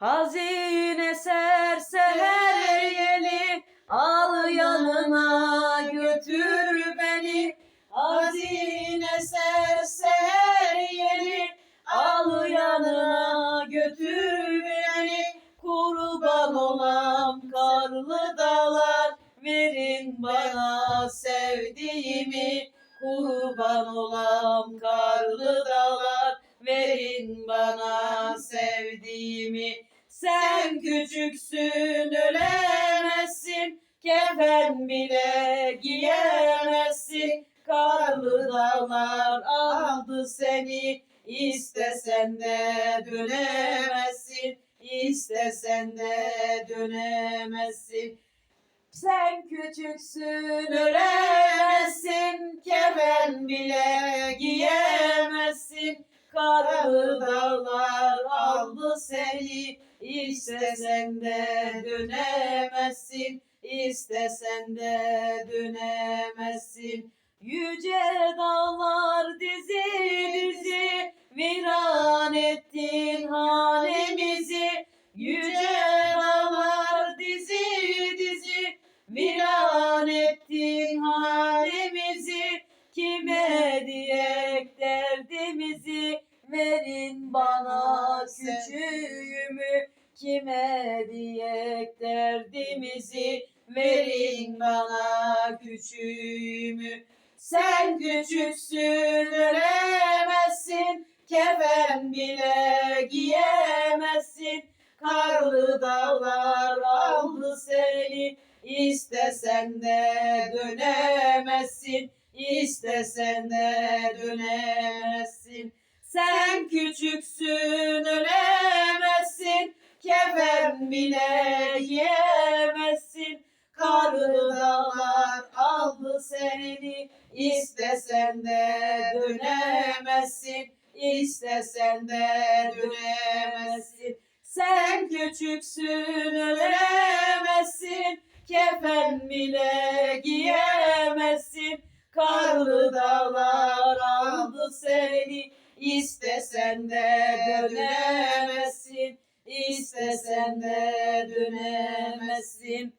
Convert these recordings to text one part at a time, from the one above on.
Hazine serse her yeli al yanına götür beni. Hazine serse her yeli al yanına götür beni. Kurban olam karlı dağlar verin bana sevdiğimi. Kurban olam karlı dağlar verin bana sevdiğimi. Sen küçüksün ölemezsin, kefen bile giyemezsin. Karlı dağlar aldı seni, istesen de dönemezsin. İstesen de dönemezsin. Sen küçüksün ölemezsin, kefen bile giyemezsin. Karlı dağlar aldı seni, istesen de dönemezsin. İstesen de dönemezsin. Yüce dağlar dizi dizi, viran ettin hanemizi. Yüce dağlar dizi dizi, viran ettin halimizi. Kime diyek derdimizi, verin bana küçüğümü. Kime diyek derdimizi, verin bana küçüğümü. Sen küçüksün ölemezsin, kefen bile giyemezsin. Karlı dağlar aldı seni, istesen de dönemezsin. İstesen de dönemezsin. Sen küçüksün ölemezsin, kefen bile giyemezsin. Karlı dağlar aldı seni, istesen de dönemezsin. İstesen de dönemezsin. Sen küçüksün ölemezsin, kefen bile giyemezsin. Karlı dağlar aldı seni, istesen de dönemezsin. İstesen de dönemezsin.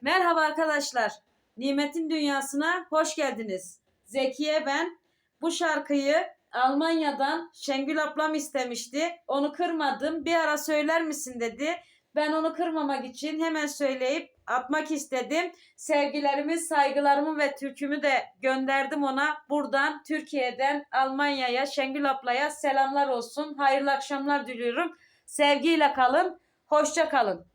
Merhaba arkadaşlar. Nimetin Dünyası'na hoş geldiniz. Zekiye ben. Bu şarkıyı Almanya'dan Şengül ablam istemişti. Onu kırmadım. Bir ara söyler misin dedi. Ben onu kırmamak için hemen söyleyip atmak istedim. Sevgilerimi, saygılarımı ve türkümü de gönderdim ona. Buradan Türkiye'den Almanya'ya Şengül ablaya selamlar olsun. Hayırlı akşamlar diliyorum. Sevgiyle kalın. Hoşça kalın.